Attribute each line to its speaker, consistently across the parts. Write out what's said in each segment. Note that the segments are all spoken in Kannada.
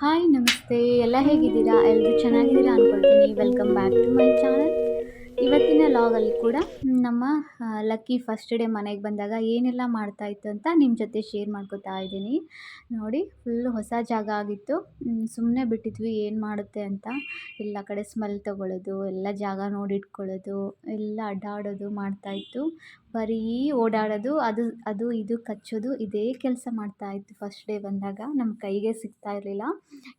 Speaker 1: ಹಾಯ್ ನಮಸ್ತೆ. ಎಲ್ಲ ಹೇಗಿದ್ದೀರಾ? ಎಲ್ಲರೂ ಚೆನ್ನಾಗಿದ್ದೀರಾ ಅಂದ್ಕೊಳ್ತೀನಿ welcome back to my channel ಇವತ್ತಿನ ಲಾಗಲ್ಲಿ ಕೂಡ ನಮ್ಮ ಲಕ್ಕಿ ಫಸ್ಟ್ ಡೇ ಮನೆಗೆ ಬಂದಾಗ ಏನೆಲ್ಲ ಮಾಡ್ತಾಯಿತ್ತು ಅಂತ ನಿಮ್ಮ ಜೊತೆ ಶೇರ್ ಮಾಡ್ಕೋತಾ ಇದ್ದೀನಿ. ನೋಡಿ ಫುಲ್ ಹೊಸ ಜಾಗ ಆಗಿತ್ತು. ಸುಮ್ಮನೆ ಬಿಟ್ಟಿದ್ವಿ. ಏನು ಮಾಡುತ್ತೆ ಅಂತ. ಎಲ್ಲ ಕಡೆ ಸ್ಮೆಲ್ ತೊಗೊಳ್ಳೋದು ಎಲ್ಲ ಜಾಗ ನೋಡಿಟ್ಕೊಳ್ಳೋದು, ಎಲ್ಲ ಅಡ್ಡಾಡೋದು ಮಾಡ್ತಾಯಿತ್ತು. ಬರೀ ಓಡಾಡೋದು, ಅದು ಅದು, ಇದು ಕಚ್ಚೋದು, ಇದೇ ಕೆಲಸ ಮಾಡ್ತಾಯಿತ್ತು ಫಸ್ಟ್ ಡೇ ಬಂದಾಗ. ನಮ್ಮ ಕೈಗೆ ಸಿಗ್ತಾ ಇರಲಿಲ್ಲ.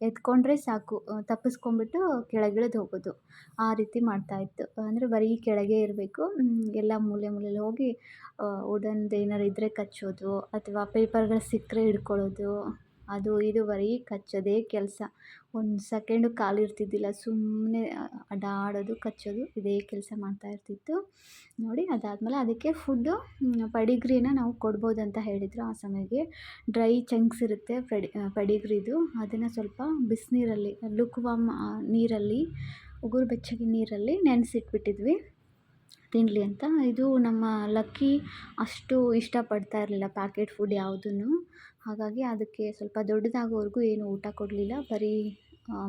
Speaker 1: ಎತ್ಕೊಂಡ್ರೆ ಸಾಕು. ತಪ್ಪಿಸ್ಕೊಂಬಿಟ್ಟು ಕೆಳಗಿಳಿದು ಹೋಗೋದು. ಆ ರೀತಿ ಮಾಡ್ತಾಯಿತ್ತು ಅಂದರೆ ಬರೀ ಕೆಳಗೆ ಇರಬೇಕು. ಎಲ್ಲ ಮೂಲೆ ಮೂಲೆಯಲ್ಲಿ ಹೋಗಿ ವುಡನ್ದು ಏನಾರು ಇದ್ದರೆ ಕಚ್ಚೋದು, ಅಥವಾ ಪೇಪರ್ಗಳು ಸಿಕ್ಕರೆ ಹಿಡ್ಕೊಳ್ಳೋದು. ಅದು ಇದು ಬರೀ ಕಚ್ಚೋದೇ ಕೆಲಸ. ಒಂದು ಸೆಕೆಂಡು ಕಾಲು ಇರ್ತಿದ್ದಿಲ್ಲ ಸುಮ್ಮನೆ ಅಡ್ಡಾಡೋದು, ಕಚ್ಚೋದು, ಇದೇ ಕೆಲಸ ಮಾಡ್ತಾ ಇರ್ತಿತ್ತು. ನೋಡಿ, ಅದಾದಮೇಲೆ ಅದಕ್ಕೆ ಫುಡ್ಡು ಪಡಿಗ್ರಿನ ನಾವು ಕೊಡ್ಬೋದು ಅಂತ ಹೇಳಿದರು ಆ ಸಮಯಕ್ಕೆ. ಡ್ರೈ ಚಂಕ್ಸ್ ಇರುತ್ತೆ ಪಡಿ ಪಡಿಗ್ರಿದು. ಅದನ್ನು ಸ್ವಲ್ಪ ಬಿಸಿನೀರಲ್ಲಿ ಲುಕ್ವಾಮ್ ನೀರಲ್ಲಿ, ಉಗುರು ಬೆಚ್ಚಗೆ ನೀರಲ್ಲಿ ನೆನೆಸಿಟ್ಬಿಟ್ಟಿದ್ವಿ. ತಿನ್ನಲಿ ಅಂತ. ಇದು ನಮ್ಮ ಲಕ್ಕಿ ಅಷ್ಟು ಇಷ್ಟಪಡ್ತಾ ಇರಲಿಲ್ಲ, ಪ್ಯಾಕೆಟ್ ಫುಡ್ ಯಾವುದೂ ಹಾಗಾಗಿ ಅದಕ್ಕೆ ಸ್ವಲ್ಪ ದೊಡ್ಡದಾಗೋವರೆಗೂ ಏನು ಊಟ ಕೊಡಲಿಲ್ಲ. ಬರೀ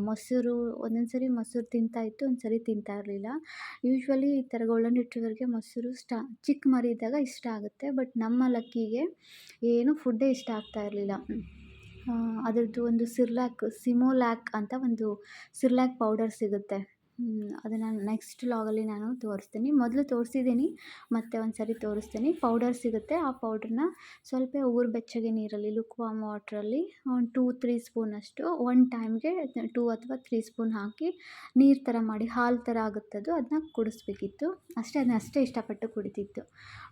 Speaker 1: ಮೊಸರು ಒಂದೊಂದು ಸರಿ ಮೊಸರು ತಿಂತಾಯಿತ್ತು ಒಂದು ಸರಿ ತಿಂತಾ ಇರಲಿಲ್ಲ. ಯೂಶ್ವಲಿ ಈ ಥರ ಗೋಲ್ಡನ್ ರಿಟ್ರೀವರ್ಗೆ ಮೊಸರು ಸ್ಟಾ, ಚಿಕ್ಕ ಮರಿ ಇದ್ದಾಗ ಇಷ್ಟ ಆಗುತ್ತೆ. ಬಟ್ ನಮ್ಮ ಲಕ್ಕಿಗೆ ಏನು ಫುಡ್ಡೇ ಇಷ್ಟ ಆಗ್ತಾ ಇರಲಿಲ್ಲ. ಅದರದ್ದು ಒಂದು ಸಿರ್ಲ್ಯಾಕ್ ಸಿಮೋಲ್ಯಾಕ್ ಅಂತ ಒಂದು ಸಿರ್ಲ್ಯಾಕ್ ಪೌಡರ್ ಸಿಗುತ್ತೆ. ಅದನ್ನು ನೆಕ್ಸ್ಟ್ ಲಾಗಲ್ಲಿ ನಾನು ತೋರಿಸ್ತೀನಿ. ಮೊದಲು ತೋರಿಸಿದ್ದೀನಿ ಮತ್ತೆ ಒಂದು ಸರಿ ತೋರಿಸ್ತೀನಿ. ಪೌಡರ್ ಸಿಗುತ್ತೆ. ಆ ಪೌಡ್ರನ್ನ ಸ್ವಲ್ಪ ಊರು ಬೆಚ್ಚಗೆ ನೀರಲ್ಲಿ ಲುಕ್ ವಾಮ್ ವಾಟ್ರಲ್ಲಿ ಒಂದು ಟೂ ತ್ರೀ ಸ್ಪೂನಷ್ಟು ಒನ್ ಟೈಮ್ಗೆ ಟೂ ಅಥವಾ ತ್ರೀ ಸ್ಪೂನ್ ಹಾಕಿ ನೀರು ಥರ ಮಾಡಿ, ಹಾಲು ಥರ ಆಗುತ್ತದು. ಅದನ್ನ ಕುಡಿಸ್ಬೇಕಿತ್ತು. ಅಷ್ಟೇ ಅದನ್ನ ಅಷ್ಟೇ ಇಷ್ಟಪಟ್ಟು ಕುಡಿತಿತ್ತು.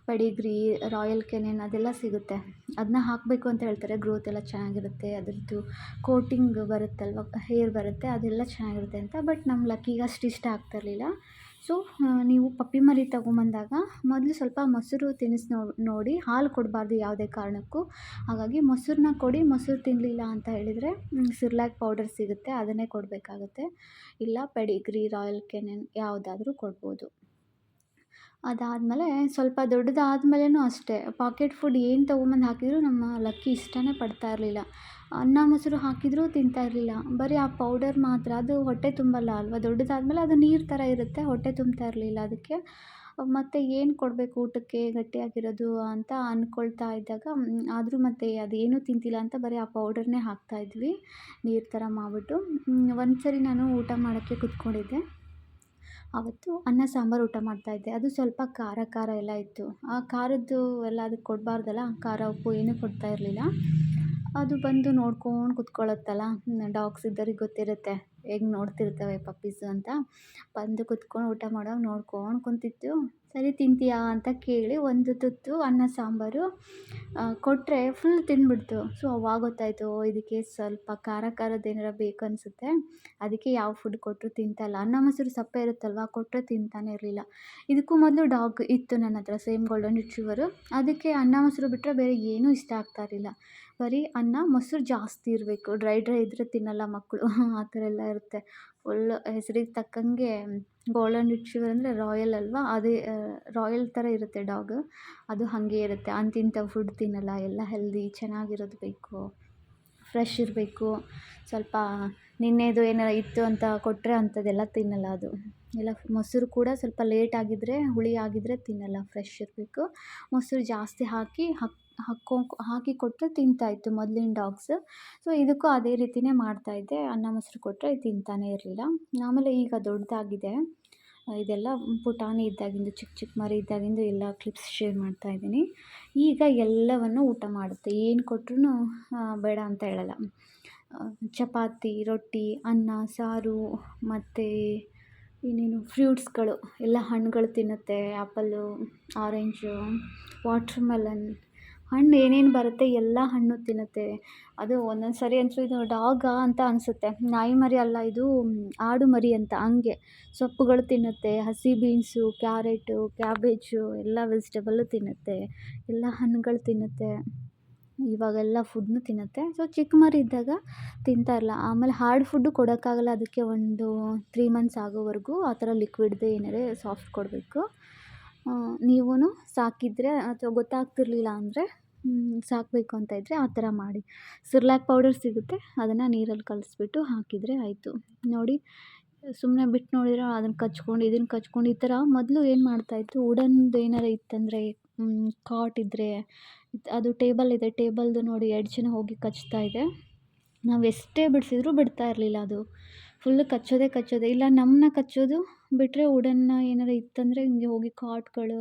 Speaker 1: ಪಡಿಗ್ರಿ, ರಾಯಲ್ ಕೆನೆನ್ ಅದೆಲ್ಲ ಸಿಗುತ್ತೆ. ಅದನ್ನ ಹಾಕಬೇಕು ಅಂತ ಹೇಳ್ತಾರೆ. ಗ್ರೋತ್ ಎಲ್ಲ ಚೆನ್ನಾಗಿರುತ್ತೆ. ಅದರದ್ದು ಕೋಟಿಂಗ್ ಬರುತ್ತಲ್ವ ಹೇರ್ ಬರುತ್ತೆ. ಅದೆಲ್ಲ ಚೆನ್ನಾಗಿರುತ್ತೆ ಅಂತ. ಬಟ್ ನಮ್ಮ ಲಕ್ಕಿಗೆ ಅಷ್ಟು ಇಷ್ಟ ಆಗ್ತಿರಲಿಲ್ಲ. ಸೊ ನೀವು ಪಪ್ಪಿ ಮರಿ ತೊಗೊಂಬಂದಾಗ ಮೊದಲು ಸ್ವಲ್ಪ ಮೊಸರು ತಿನ್ನಿಸಿ ನೋಡಿ, ಹಾಲು ಕೊಡಬಾರ್ದು ಯಾವುದೇ ಕಾರಣಕ್ಕೂ. ಹಾಗಾಗಿ ಮೊಸರನ್ನ ಕೊಡಿ, ಮೊಸರು ತಿನ್ನಲಿಲ್ಲ ಅಂತ ಹೇಳಿದರೆ ಸಿರ್ಲ್ಯಾಕ್ ಪೌಡರ್ ಸಿಗುತ್ತೆ, ಅದನ್ನೇ ಕೊಡಬೇಕಾಗುತ್ತೆ. ಇಲ್ಲ, ಪೆಡಿಗ್ರಿ, ರಾಯಲ್ ಕೆನೆನ್ ಯಾವುದಾದ್ರೂ ಕೊಡ್ಬೋದು. ಅದಾದಮೇಲೆ ಸ್ವಲ್ಪ ದೊಡ್ಡದಾದ್ಮೇಲೆಯೂ ಅಷ್ಟೇ. ಪಾಕೆಟ್ ಫುಡ್ ಏನು ತೊಗೊಂಬಂದು ಹಾಕಿದರೂ ನಮ್ಮ ಲಕ್ಕಿ ಇಷ್ಟನೇ ಪಡ್ತಾ ಇರಲಿಲ್ಲ. ಅನ್ನ ಮೊಸರು ಹಾಕಿದರೂ ತಿಂತಾ ಇರಲಿಲ್ಲ. ಬರೀ ಆ ಪೌಡರ್ ಮಾತ್ರ. ಅದು ಹೊಟ್ಟೆ ತುಂಬಲ್ಲ ಅಲ್ವಾ? ದೊಡ್ಡದಾದಮೇಲೆ ಅದು ನೀರು ಥರ ಇರುತ್ತೆ. ಹೊಟ್ಟೆ ತುಂಬ್ತಾ ಇರಲಿಲ್ಲ ಅದಕ್ಕೆ. ಮತ್ತು ಏನು ಕೊಡಬೇಕು ಊಟಕ್ಕೆ ಗಟ್ಟಿಯಾಗಿರೋದು ಅಂತ ಅಂದ್ಕೊಳ್ತಾ ಇದ್ದಾಗ ಆದರೂ ಮತ್ತು ಅದೇನೂ ತಿಂತಿಲ್ಲ ಅಂತ ಬರೀ ಆ ಪೌಡರ್ನೇ ಹಾಕ್ತಾಯಿದ್ವಿ ನೀರು ಥರ ಮಾಡಿಬಿಟ್ಟು. ಒಂದು ಸರಿ ನಾನು ಊಟ ಮಾಡೋಕ್ಕೆ ಕೂತ್ಕೊಂಡಿದ್ದೆ. ಆವತ್ತು ಅನ್ನ, ಸಾಂಬಾರು ಊಟ ಮಾಡ್ತಾಯಿದ್ದೆ ಅದು ಸ್ವಲ್ಪ ಖಾರ ಖಾರ ಎಲ್ಲ ಇತ್ತು. ಆ ಖಾರದ್ದು ಎಲ್ಲ ಅದಕ್ಕೆ ಕೊಡಬಾರ್ದಲ್ಲ, ಖಾರ, ಉಪ್ಪು ಏನೂ ಕೊಡ್ತಾ ಇರಲಿಲ್ಲ. ಅದು ಬಂದು ನೋಡ್ಕೊಂಡು ಕುತ್ಕೊಳ್ಳುತ್ತಲ್ಲ ಡಾಗ್ಸ್ ಇದ್ದವ್ರಿಗೆ ಗೊತ್ತಿರುತ್ತೆ. ಹೇಗೆ ನೋಡ್ತಿರ್ತವೆ ಪಪ್ಪೀಸು ಅಂತ. ಬಂದು ಕುತ್ಕೊಂಡು ಊಟ ಮಾಡೋವಾಗ ನೋಡ್ಕೊಂಡು ಕುಂತಿತ್ತು ಸರಿ ತಿಂತೀಯಾ ಅಂತ ಕೇಳಿ ಒಂದು ತುತ್ತು ಅನ್ನ ಸಾಂಬಾರು ಕೊಟ್ಟರೆ ಫುಲ್ ತಿಂದ್ಬಿಡ್ತು ಸೊ ಅವಾಗ ಗೊತ್ತಾಯಿತು ಇದಕ್ಕೆ ಸ್ವಲ್ಪ ಖಾರ ಖಾರದ್ದು ಏನಾರ ಬೇಕು ಅನಿಸುತ್ತೆ. ಅದಕ್ಕೆ ಯಾವ ಫುಡ್ ಕೊಟ್ಟರು ತಿಂತಲ್ಲ ಅನ್ನ ಮೊಸರು ಸಪ್ಪೆ ಇರುತ್ತಲ್ವ ಕೊಟ್ಟರೆ ತಿಂತಾನೆ ಇರಲಿಲ್ಲ. ಇದಕ್ಕೂ ಮೊದಲು ಡಾಗ್ ಇತ್ತು ನನ್ನ ಹತ್ರ ಸೇಮ್ ಗೋಲ್ಡನ್ ರಿಟ್ರೀವರು ಅದಕ್ಕೆ ಅನ್ನ ಮೊಸರು ಬಿಟ್ಟರೆ ಬೇರೆ ಏನೂ ಇಷ್ಟ ಆಗ್ತಾ ಇರಲಿಲ್ಲ. ಬರೀ ಅನ್ನ, ಮೊಸರು ಜಾಸ್ತಿ ಇರಬೇಕು. ಡ್ರೈ ಡ್ರೈ ಇದ್ದರೆ ತಿನ್ನಲ್ಲ ಮಕ್ಕಳು. ಆ ಥರ ಎಲ್ಲ ಇರುತ್ತೆ. ಫುಲ್ ಹೆಸರಿಗೆ ತಕ್ಕಂಗೆ ಗೋಲ್ಡನ್ ರಿಟ್ರೀವರ್ ಅಂದರೆ ರಾಯಲ್ ಅಲ್ವಾ? ಅದೇ ರಾಯಲ್ ಥರ ಇರುತ್ತೆ ಡಾಗ್. ಅದು ಹಾಗೆ ಇರುತ್ತೆ. ಅಂತಿಂಥ ಫುಡ್ ತಿನ್ನಲ್ಲ. ಎಲ್ಲ ಹೆಲ್ದಿ, ಚೆನ್ನಾಗಿರೋದು ಬೇಕು. ಫ್ರೆಶ್ ಇರಬೇಕು. ಸ್ವಲ್ಪ ನಿನ್ನೆದು ಏನಾರ ಇತ್ತು ಅಂತ ಕೊಟ್ಟರೆ ಅಂಥದ್ದೆಲ್ಲ ತಿನ್ನಲ್ಲ ಅದು. ಇಲ್ಲ ಮೊಸರು ಕೂಡ ಸ್ವಲ್ಪ ಲೇಟ್ ಆಗಿದ್ದರೆ ಹುಳಿ ಆಗಿದ್ದರೆ ತಿನ್ನಲ್ಲ ಫ್ರೆಶ್ ಇರಬೇಕು. ಮೊಸರು ಜಾಸ್ತಿ ಹಾಕಿ, ಹಾಕ್ ಹಾಕೋ ಕೊಟ್ಟರೆ ತಿಂತಾಯಿತ್ತು ಮೊದಲಿನ ಡಾಗ್ಸ್ ಸೊ ಇದಕ್ಕೂ ಅದೇ ರೀತಿಯೇ ಮಾಡ್ತಾಯಿದ್ದೆ ಅನ್ನ ಮೊಸರು ಕೊಟ್ಟರೆ ತಿಂತಾನೇ ಇರಲಿಲ್ಲ. ಆಮೇಲೆ ಈಗ ದೊಡ್ಡದಾಗಿದೆ. ಇದೆಲ್ಲ ಪುಟಾಣಿ ಇದ್ದಾಗಿಂದು, ಚಿಕ್ಕ ಚಿಕ್ಕ ಮರಿ ಇದ್ದಾಗಿಂದು ಎಲ್ಲ ಕ್ಲಿಪ್ಸ್ ಶೇರ್ ಮಾಡ್ತಾಯಿದ್ದೀನಿ ಈಗ ಎಲ್ಲವನ್ನು ಊಟ ಮಾಡುತ್ತೆ. ಏನು ಕೊಟ್ರೂ ಬೇಡ ಅಂತ ಹೇಳಲ್ಲ. ಚಪಾತಿ, ರೊಟ್ಟಿ, ಅನ್ನ, ಸಾರು, ಮತ್ತು ಇನ್ನೇನು ಫ್ರೂಟ್ಸ್ಗಳು, ಎಲ್ಲ ಹಣ್ಣುಗಳು ತಿನ್ನುತ್ತೆ ಆ್ಯಪಲ್ಲು ಆರೆಂಜು ವಾಟ್ರ್ ಮೆಲನ್ ಹಣ್ಣು ಏನೇನು ಬರುತ್ತೆ ಎಲ್ಲ ಹಣ್ಣು ತಿನ್ನುತ್ತೆ. ಅದು ಒಂದೊಂದು ಸರಿ ಅಂತೂ ಇದು ಡಾಗಾ ಅಂತ ಅನಿಸುತ್ತೆ. ನಾಯಿ ಮರಿ ಅಲ್ಲ, ಇದು ಆಡು ಮರಿ ಅಂತ ಹಂಗೆ. ಸೊಪ್ಪುಗಳು ತಿನ್ನುತ್ತೆ, ಹಸಿ ಬೀನ್ಸು, ಕ್ಯಾರೆಟು, ಕ್ಯಾಬೇಜು, ಎಲ್ಲ ವೆಜಿಟೇಬಲ್ಲು ತಿನ್ನುತ್ತೆ, ಎಲ್ಲ ಹಣ್ಣುಗಳು ತಿನ್ನುತ್ತೆ. ಇವಾಗೆಲ್ಲ ಫುಡ್ನು ತಿನ್ನುತ್ತೆ. ಸೊ ಚಿಕ್ಕ ಮರಿ ಇದ್ದಾಗ ತಿಂತಾ ಇರಲ್ಲ ಆಮೇಲೆ ಹಾರ್ಡ್ ಫುಡ್ಡು ಕೊಡೋಕ್ಕಾಗಲ್ಲ. ಅದಕ್ಕೆ ಒಂದು ತ್ರೀ ಮಂತ್ಸ್ ಆಗೋವರೆಗೂ ಆ ಥರ ಲಿಕ್ವಿಡ್ದು ಏನಾರೆ ಸಾಫ್ಟ್ ಕೊಡಬೇಕು. ನೀವೂ ಸಾಕಿದರೆ ಅಥವಾ ಗೊತ್ತಾಗ್ತಿರ್ಲಿಲ್ಲ ಅಂದರೆ ಸಾಕಬೇಕು ಅಂತ ಇದ್ದರೆ ಆ ಥರ ಮಾಡಿ. ಸಿರ್ಲಾಕ್ ಪೌಡರ್ ಸಿಗುತ್ತೆ. ಅದನ್ನು ನೀರಲ್ಲಿ ಕಲಿಸ್ಬಿಟ್ಟು ಹಾಕಿದರೆ ಆಯಿತು. ನೋಡಿ ಸುಮ್ಮನೆ ಬಿಟ್ಟು ನೋಡಿದ್ರೆ ಅದನ್ನು ಕಚ್ಕೊಂಡು, ಇದನ್ನು ಕಚ್ಕೊಂಡು ಈ ಥರ ಮೊದಲು ಏನು ಮಾಡ್ತಾಯಿತ್ತು ವುಡನ್ದು ಏನಾರು ಇತ್ತಂದರೆ ಕಾಟ್ ಇದ್ದರೆ ಅದು ಟೇಬಲ್ ಇದೆ ಟೇಬಲ್ದು ನೋಡಿ ಎಡ್ಜನ್ನ ಹೋಗಿ ಕಚ್ತಾ ಇದೆ. ನಾವು ಎಷ್ಟೇ ಬಿಡಿಸಿದ್ರು ಬಿಡ್ತಾ ಇರಲಿಲ್ಲ ಅದು. ಫುಲ್ಲು ಕಚ್ಚೋದೇ ಕಚ್ಚೋದೇ. ಇಲ್ಲ ನಮ್ಮನ್ನ ಕಚ್ಚೋದು ಬಿಟ್ಟರೆ ವುಡನ್ನ ಏನಾರು ಇತ್ತಂದರೆ ಹಿಂಗೆ ಹೋಗಿ ಕಾಟ್ಗಳು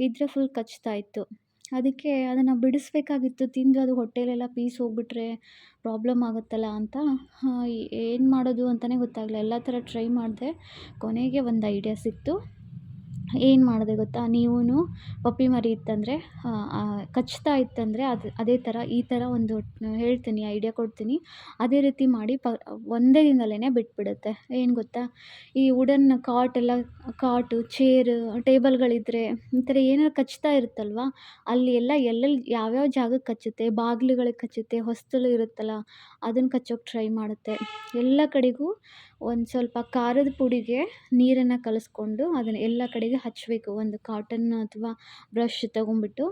Speaker 1: ಇದ್ದರೆ ಫುಲ್ ಕಚ್ತಾ ಇತ್ತು. ಅದಕ್ಕೆ ಅದನ್ನು ಬಿಡಿಸ್ಬೇಕಾಗಿತ್ತು. ತಿಂದು ಅದು ಹೊಟ್ಟೆಲೆಲ್ಲ ಪೀಸ್ ಹೋಗ್ಬಿಟ್ರೆ ಪ್ರಾಬ್ಲಮ್ ಆಗುತ್ತಲ್ಲ ಅಂತ. ಏನು ಮಾಡೋದು ಅಂತಲೇ ಗೊತ್ತಾಗಲಿಲ್ಲ. ಎಲ್ಲ ಥರ ಟ್ರೈ ಮಾಡಿದೆ. ಕೊನೆಗೆ ಒಂದು ಐಡಿಯಾ ಸಿಕ್ತು. ಏನು ಮಾಡಿದೆ ಗೊತ್ತಾ? ನೀವೂ ಪಪ್ಪಿ ಮರಿ ಇತ್ತಂದರೆ ಕಚ್ತಾ ಇತ್ತಂದರೆ ಅದು, ಅದೇ ಥರ ಈ ಥರ ಒಂದು ಹೇಳ್ತೀನಿ, ಐಡಿಯಾ ಕೊಡ್ತೀನಿ. ಅದೇ ರೀತಿ ಮಾಡಿ ಪ, ಒಂದೇ ದಿನದಲ್ಲೇ ಬಿಟ್ಬಿಡುತ್ತೆ. ಏನು ಗೊತ್ತಾ? ಈ ವುಡನ್ ಕಾಟ್ ಎಲ್ಲ, ಕಾಟು, ಚೇರು ಟೇಬಲ್ಗಳಿದ್ದರೆ ಈ ಥರ ಏನಾದ್ರು ಕಚ್ತಾ ಇರುತ್ತಲ್ವ? ಅಲ್ಲಿ ಎಲ್ಲ ಎಲ್ಲೆಲ್ಲಿ ಯಾವ್ಯಾವ ಜಾಗಕ್ಕೆ ಕಚ್ಚುತ್ತೆ? ಬಾಗಿಲುಗಳಿಗೆ ಕಚ್ಚುತ್ತೆ ಹೊಸ್ತಲು ಇರುತ್ತಲ್ಲ, ಅದನ್ನು ಕಚ್ಚೋಕ್ಕೆ ಟ್ರೈ ಮಾಡುತ್ತೆ. ಎಲ್ಲ ಕಡೆಗೂ ಒಂದು ಸ್ವಲ್ಪ ಖಾರದ ಪುಡಿಗೆ ನೀರನ್ನು ಕಲಸ್ಕೊಂಡು ಅದನ್ನು ಎಲ್ಲ ಕಡೆಗೆ ಹಚ್ಚಬೇಕು ಒಂದು ಕಾಟನ್ ಅಥವಾ ಬ್ರಷ್ ತಗೊಂಬಿಟ್ಟು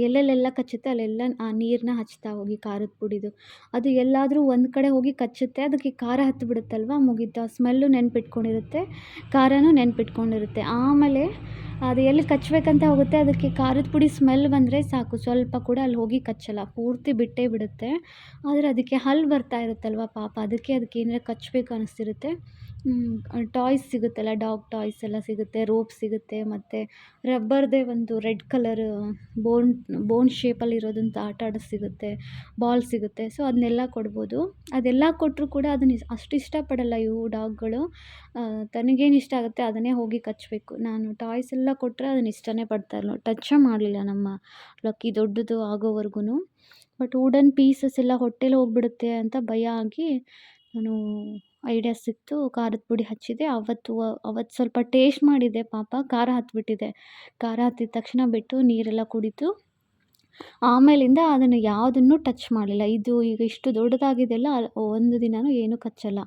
Speaker 1: ಎಲ್ಲೆಲ್ಲೆಲ್ಲ ಕಚ್ಚುತ್ತೆ, ಅಲ್ಲೆಲ್ಲ ಆ ನೀರನ್ನ ಹಚ್ತಾ ಹೋಗಿ ಖಾರದ ಪುಡಿದು. ಅದು ಎಲ್ಲಾದರೂ ಒಂದು ಕಡೆ ಹೋಗಿ ಕಚ್ಚುತ್ತೆ, ಅದಕ್ಕೆ ಖಾರ ಹತ್ತಿಬಿಡುತ್ತಲ್ವ ಮುಗೀತು ಆ ಸ್ಮೆಲ್ಲು ನೆನ್ಪಿಟ್ಕೊಂಡಿರುತ್ತೆ, ಖಾರನೂ ನೆನ್ಪಿಟ್ಕೊಂಡಿರುತ್ತೆ. ಆಮೇಲೆ ಅದು ಎಲ್ಲಿ ಕಚ್ಚಬೇಕಂತ ಹೋಗುತ್ತೆ, ಅದಕ್ಕೆ ಖಾರದ ಪುಡಿ ಸ್ಮೆಲ್ ಬಂದರೆ ಸಾಕು. ಸ್ವಲ್ಪ ಕೂಡ ಅಲ್ಲಿ ಹೋಗಿ ಕಚ್ಚಲ್ಲ, ಪೂರ್ತಿ ಬಿಟ್ಟೇ ಬಿಡುತ್ತೆ. ಆದರೆ ಅದಕ್ಕೆ ಹಲ್ಲು ಬರ್ತಾ ಇರುತ್ತಲ್ವ ಪಾಪ, ಅದಕ್ಕೆ ಅದಕ್ಕೆ ಏನಾರ ಕಚ್ಚಬೇಕು ಅನ್ನಿಸ್ತಿರುತ್ತೆ ಟಾಯ್ಸ್ ಸಿಗುತ್ತಲ್ಲ ಡಾಗ್ ಟಾಯ್ಸ್ ಎಲ್ಲ ಸಿಗುತ್ತೆ ರೋಪ್ ಸಿಗುತ್ತೆ, ಮತ್ತು ರಬ್ಬರ್ದೇ ಒಂದು ರೆಡ್ ಕಲರ್ ಬೋನ್ ಬೋನ್ ಶೇಪಲ್ಲಿ ಇರೋದಂಥ ಆಟ ಆಡೋದು ಸಿಗುತ್ತೆ ಬಾಲ್ ಸಿಗುತ್ತೆ ಸೊ ಅದನ್ನೆಲ್ಲ ಕೊಡ್ಬೋದು. ಅದೆಲ್ಲ ಕೊಟ್ಟರು ಕೂಡ ಅದನ್ನ ಅಷ್ಟು ಇಷ್ಟಪಡಲ್ಲ ಇವು ಡಾಗ್ಗಳು ತನಗೇನು ಇಷ್ಟ ಆಗುತ್ತೆ ಅದನ್ನೇ ಹೋಗಿ ಕಚ್ಚಬೇಕು ನಾನು ಟಾಯ್ಸ್ ಎಲ್ಲ ಕೊಟ್ಟರೆ ಅದನ್ನ ಇಷ್ಟನೇ ಪಡ್ತಾ ಇಲ್ಲ ಟಚ್ಚೇ ಮಾಡಲಿಲ್ಲ ನಮ್ಮ ಲಕ್ಕಿ ದೊಡ್ಡದು ಆಗೋವರೆಗೂ ಬಟ್ ವುಡನ್ ಪೀಸಸ್ ಎಲ್ಲ ಹೊಟ್ಟೆಲಿ ಹೋಗ್ಬಿಡುತ್ತೆ ಅಂತ ಭಯ ಆಗಿ ನಾನು ಐಡಿಯಾ ಸಿಕ್ತು, ಖಾರದ ಪುಡಿ ಹಚ್ಚಿದೆ. ಅವತ್ತು ಅವತ್ತು ಸ್ವಲ್ಪ ಟೇಸ್ಟ್ ಮಾಡಿದೆ ಪಾಪ, ಖಾರ ಹತ್ತಿಬಿಟ್ಟಿದೆ ಖಾರ ಹತ್ತಿದ ತಕ್ಷಣ ಬಿಟ್ಟು ನೀರೆಲ್ಲ ಕುಡಿತು. ಆಮೇಲಿಂದ ಅದನ್ನು ಯಾವುದನ್ನು ಟಚ್ ಮಾಡಲಿಲ್ಲ. ಇದು ಈಗ ಇಷ್ಟು ದೊಡ್ಡದಾಗಿದೆಲ್ಲ ಒಂದು ದಿನವೂ ಏನೂ ಕಚ್ಚಲ್ಲ.